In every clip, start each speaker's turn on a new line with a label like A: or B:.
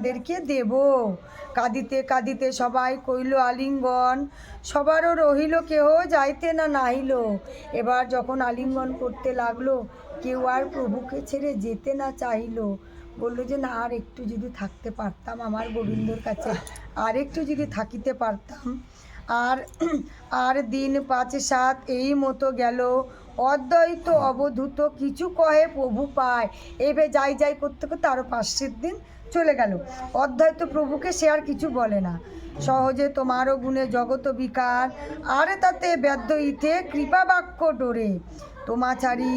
A: তাদেরকে দেব। কাঁদিতে কাঁদিতে সবাই কইল আলিঙ্গন, সবারও রহিল, কেহ যাইতে না নাহিল। এবার যখন আলিঙ্গন করতে লাগল, কেউ আর প্রভুকে ছেড়ে যেতে না চাইল বলল যে, না, আর একটু যদি থাকতে পারতাম আমার গোবিন্দর কাছে, আর একটু যদি থাকিতে পারতাম আর আর দিন পাঁচ সাত এই মতো গেল। অদ্বৈত অবধূত কিছু কহে প্রভু পায়। এভাবে যাই যাই করতে করতে আরও পাঁচ সাত দিন চলে গেল। অদ্বৈত প্রভুকে সে আর কিছু বলে না। সহজে তোমারও গুণে জগত বিকার। আর তাতে ব্যর্থ ইথে কৃপা বাক্য ডোরে। তোমা ছাড়ি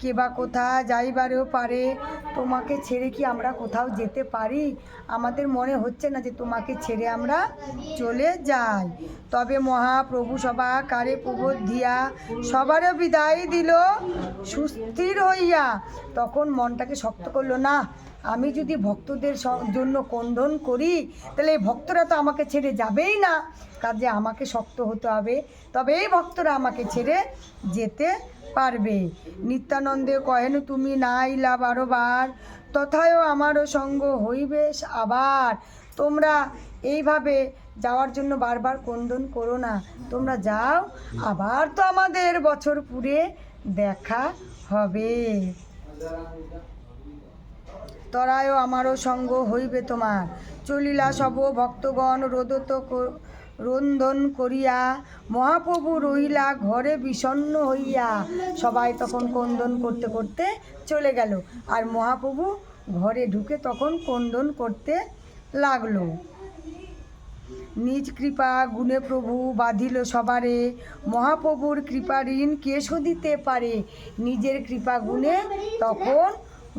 A: কে বা কোথা যাইবারও পারে, তোমাকে ছেড়ে কি আমরা কোথাও যেতে পারি? আমাদের মনে হচ্ছে না যে তোমাকে ছেড়ে আমরা চলে যাই। তবে মহাপ্রভু সভা কারে প্রবোধ দিয়া সবারও বিদায় দিল, সুস্থির হইয়া। তখন মনটাকে শক্ত করল, না আমি যদি ভক্তদের জন্য কন্দন করি, তাহলে এই ভক্তরা তো আমাকে ছেড়ে যাবেই না। কাজে আমাকে শক্ত হতে হবে। তবে এই ভক্তরা আমাকে ছেড়ে যেতে পারবে। নিত্যানন্দে কহেন, তুমি নাইলা বারোবার তথায়ও আমারও সঙ্গ হইবে আবার। তোমরা এইভাবে যাওয়ার জন্য বারবার কন্দন করো না। তোমরা যাও, আবার তো আমাদের বছর পুরে দেখা হবে। তরায়ও আমারও সঙ্গ হইবে তোমার। চলিলা সব ভক্তগণ রোদত রন্ধন করিয়া, মহাপ্রভু রহিলা ঘরে বিষণ্ণ হইয়া সবাই তখন কন্দন করতে করতে চলে গেল। আর মহাপ্রভু ঘরে ঢুকে তখন কন্দন করতে লাগল। নিজ কৃপা গুণে প্রভু বাঁধিল সবারে, মহাপ্রভুর কৃপা ঋণ কে শোধিতে পারে। নিজের কৃপা গুণে তখন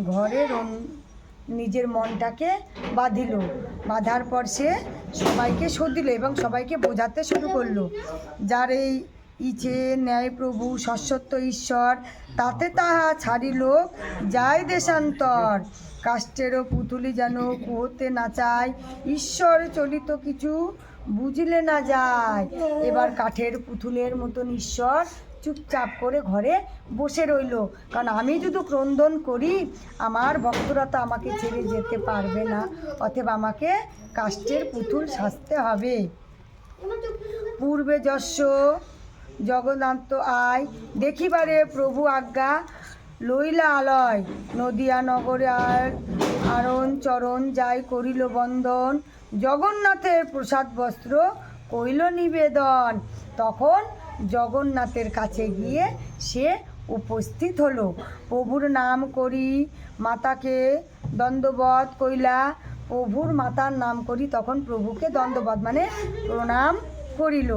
A: ঘরে নিজের মনটাকে বাঁধিল। বাঁধার পর সে সবাইকে শোধিল এবং সবাইকে বোঝাতে শুরু করল। যার এই ইচ্ছে ন্যায় প্রভু শাশ্বত ঈশ্বর, তাতে তাহা ছাড়িল যায় দেশান্তর। কাষ্টেরও পুতুলি যেন কুহতে না চায়, ঈশ্বর চলিত কিছু বুঝলে না যায়। এবার কাঠের পুতুলের মতন ঈশ্বর চুপচাপ করে ঘরে বসে রইল। কারণ আমি যদি ক্রন্দন করি, আমার ভক্তরা তো আমাকে ছেড়ে যেতে পারবে না। অতএব আমাকে কাষ্টের পুতুল সাজতে হবে। পূর্বে যশ জগন্নাথ আয় দেখিবারে প্রভু আজ্ঞা, লইলা আলয়, নদিয়া নগরে আর আরণ চরণ যাই করিল বন্দন। জগন্নাথের প্রসাদ বস্ত্র কইল নিবেদন। তখন জগন্নাথের কাছে গিয়ে সে উপস্থিত হলো। প্রভুর নাম করি, মাতাকে দণ্ডবধ কইলা। প্রভুর মাতার নাম করি, তখন প্রভুকে দণ্ডবধ মানে প্রণাম করিল।